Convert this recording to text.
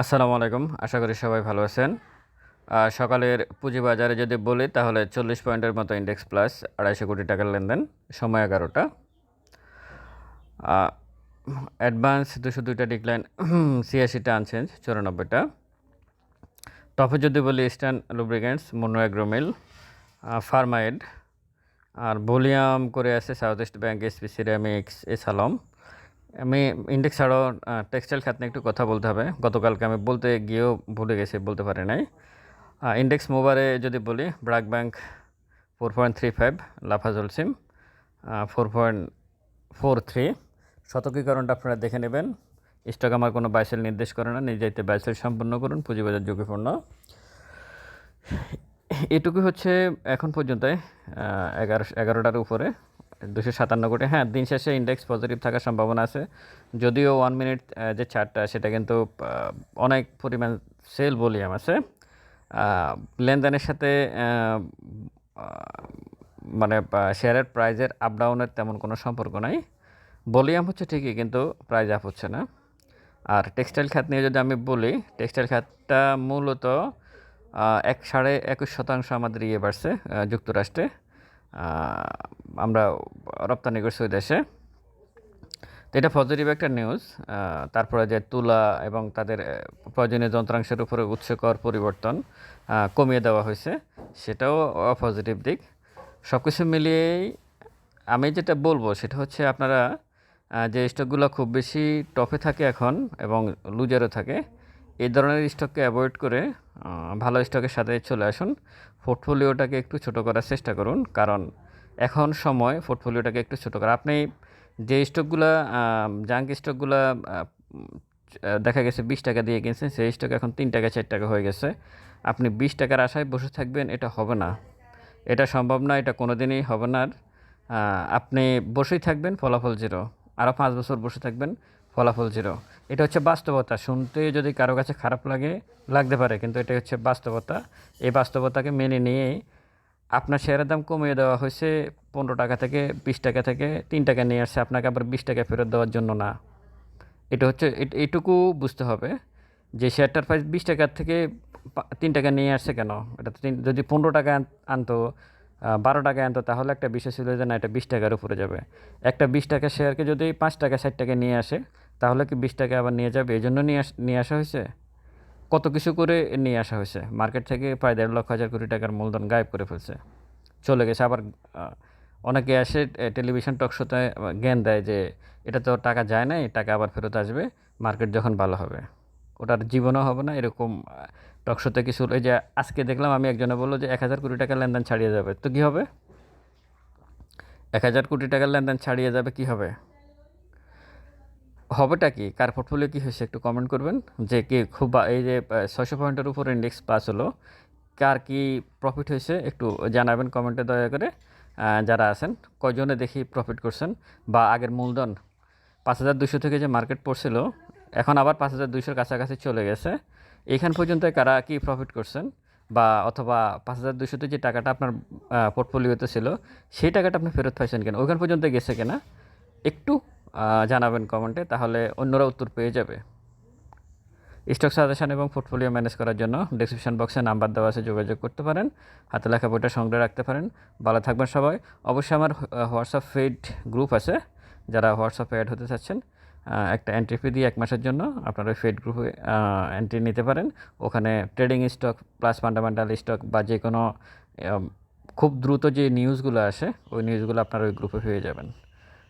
আসসালামু আলাইকুম। আশা করি সবাই ভালো আছেন। সকালের পুঁজিবাজারে যদি বলি, তাহলে চল্লিশ পয়েন্টের মতো ইন্ডেক্স প্লাস আড়াইশো কোটি টাকার লেনদেন, সময় এগারোটা। অ্যাডভান্স দুশো দুইটা ডিক্লাইন ছিয়াশিটা আনচেঞ্জ চুরানব্বইটা। টপে যদি বলি ইস্টার্ন লুব্রিগেন্টস মনো অ্যাগ্রোমিল ফার্মাইড আর ভলিউম করে আছে South East Bank SP ceramics এসালম আমি ইন্ডেক্স ছাড়াও টেক্সটাইল খাত নিয়ে একটু কথা বলতে হবে। গতকালকে আমি বলতে গিয়েও ভুলে গেছি, বলতে পারি নাই। ইন্ডেক্স মোবারে যদি বলি BRAC bank four point three five Lafarge Holcim four point four three শতকীকরণটা আপনারা দেখে নেবেন। স্টক আমার কোনো বাইসেল নির্দেশ করে না নিজেতে বাইসেল সম্পন্ন করুন, পুঁজিবাজার ঝুঁকিপূর্ণ। এটুকু হচ্ছে এখন পর্যন্ত এগারো, এগারোটার উপরে। দুশো সাতান্ন কোটি। হ্যাঁ দিন শেষে ইন্ডেক্স পজিটিভ থাকার সম্ভাবনা আছে। যদিও ওয়ান মিনিট যে চার্টটা সেটা কিন্তু অনেক পরিমাণ সেল ভলিউম আছে। লেনদেনের সাথে মানে শেয়ারের প্রাইজের আপ ডাউনের তেমন কোনো সম্পর্ক নাই। ভলিউম হচ্ছে ঠিকই, কিন্তু প্রাইজ আপ হচ্ছে না। আর টেক্সটাইল খাত নিয়ে যদি আমি বলি টেক্সটাইল খাতটা মূলত এক সাড়ে একুশ শতাংশ আমাদের ইয়ে বাড়ছে যুক্তরাষ্ট্রে। আমরা রপ্তানি করছি ওই দেশে। তো এটা পজিটিভ একটা নিউজ তারপরে যে তুলা এবং তাদের প্রয়োজনীয় যন্ত্রাংশের উপরে উৎসকর পরিবর্তন কমিয়ে দেওয়া হয়েছে, সেটাও পজিটিভ দিক। সব কিছু মিলিয়েই আমি যেটা বলব, সেটা হচ্ছে আপনারা যে স্টকগুলো খুব বেশি টপে থাকে এখন এবং লুজারও থাকে, এই ধরনের স্টককে অ্যাভয়েড করে ভালো স্টকের সাথে চলে আসুন। পোর্টফোলিওটাকে একটু ছোট করার চেষ্টা করুন। কারণ এখন সময় পোর্টফোলিওটাকে একটু ছোট করা। আপনি যে স্টকগুলো জাঙ্ক স্টকগুলো দেখা গেছে বিশ টাকা দিয়ে কিনছেন, সেই স্টক এখন তিন টাকা, চার টাকা হয়ে গেছে। আপনি বিশ টাকার আশায় বসে থাকবেন, এটা হবে না। এটা সম্ভব না, এটা কোনো দিনই হবে না। আর আপনি বসেই থাকবেন, ফলাফল জিরো আরও পাঁচ বছর বসে থাকবেন। ফলাফল জিরো এটা হচ্ছে বাস্তবতা। শুনতে যদি কারও কাছে খারাপ লাগে, লাগতে পারে, কিন্তু এটা হচ্ছে বাস্তবতা। এই বাস্তবতাকে মেনে নিয়েই আপনার শেয়ারের দাম কমিয়ে দেওয়া হয়েছে পনেরো টাকা থেকে বিশ টাকা থেকে তিন টাকা নিয়ে আসছে। আপনাকে আবার বিশ টাকা ফেরত দেওয়ার জন্য না। এটা হচ্ছে, এট- এইটুকু বুঝতে হবে যে শেয়ারটার প্রাইস বিশ টাকার থেকে তিন টাকা নিয়ে আসছে কেন? এটা তিন- যদি পনেরো টাকা আনতো বারো টাকা আনতো, তাহলে একটা বিষয় ছিল যে না, এটা বিশ টাকার উপরে যাবে। একটা বিশ টাকা শেয়ারকে যদি পাঁচ টাকা, ষাট টাকা নিয়ে আসে তাহলে কি বিশ টাকা আবার নিয়ে যাবে? এই জন্য নিয়ে আস নিয়ে আসা হয়েছে? কত কিছু করে নিয়ে আসা হয়েছে? মার্কেট থেকে প্রায় দেড় লক্ষ হাজার কোটি টাকার মূলধন গায়েব করে ফেলছে। চলে গেছে আবার অনেকে আসে এ, টেলিভিশন টক শোতে জ্ঞান দেয় যে এটা তো টাকা যায় নাই টাকা আবার ফেরত আসবে মার্কেট যখন ভালো হবে। ওটার জীবনও হবে না এরকম টক শোতে কিছু এই যে আজকে দেখলাম আমি একজনে বলল যে এক হাজার কোটি টাকার লেনদেন ছাড়িয়ে যাবে। তো কী হবে? এক হাজার কোটি টাকার লেনদেন ছাড়িয়ে যাবে কি হবে? হবেটা কি? কার পোর্টফোলিও কী হয়েছে একটু কমেন্ট করবেন? যে কি খুব এই যে ছয়শো পয়েন্টের উপর ইন্ডেক্স পাস হলো, কার কি প্রফিট হয়েছে একটু জানাবেন কমেন্টে দয়া করে। যারা আছেন, কয়জনে দেখি প্রফিট করছেন? বা আগের মূলধন, পাঁচ হাজার দুশো থেকে যে মার্কেট পড়ছিল, এখন আবার পাঁচ হাজার দুশোর কাছাকাছি চলে গেছে। এখান পর্যন্ত কারা কি প্রফিট করছেন? বা অথবা পাঁচ হাজার দুশোতে যে টাকাটা আপনার পোর্টফোলিওতে ছিল, সেই টাকাটা আপনি ফেরত পাইছেন কেন? ওইখান পর্যন্ত গেছে কিনা? একটু জানাবেন কমেন্টে, তাহলে অন্যরা উত্তর পেয়ে যাবে। স্টক সাজেশন এবং পোর্টফোলিও ম্যানেজ করার জন্য ডিসক্রিপশন বক্সে নাম্বার দেওয়া আছে, যোগাযোগ করতে পারেন, হাতে লেখা বইটা সংগ্রহ রাখতে পারেন। ভালো থাকবেন সবাই। অবশ্যই আমার হোয়াটসঅ্যাপ ফেড গ্রুপ আছে, যারা হোয়াটসঅ্যাপে অ্যাড হতে চাচ্ছেন একটা এন্ট্রি ফি দিয়ে এক মাসের জন্য আপনারা ফেড গ্রুপে এন্ট্রি নিতে পারেন। ওখানে trading stock plus fundamental stock বা যে কোনো খুব দ্রুত যে নিউজগুলো আসে, ওই নিউজগুলো আপনারা ওই গ্রুপে পেয়ে যাবেন।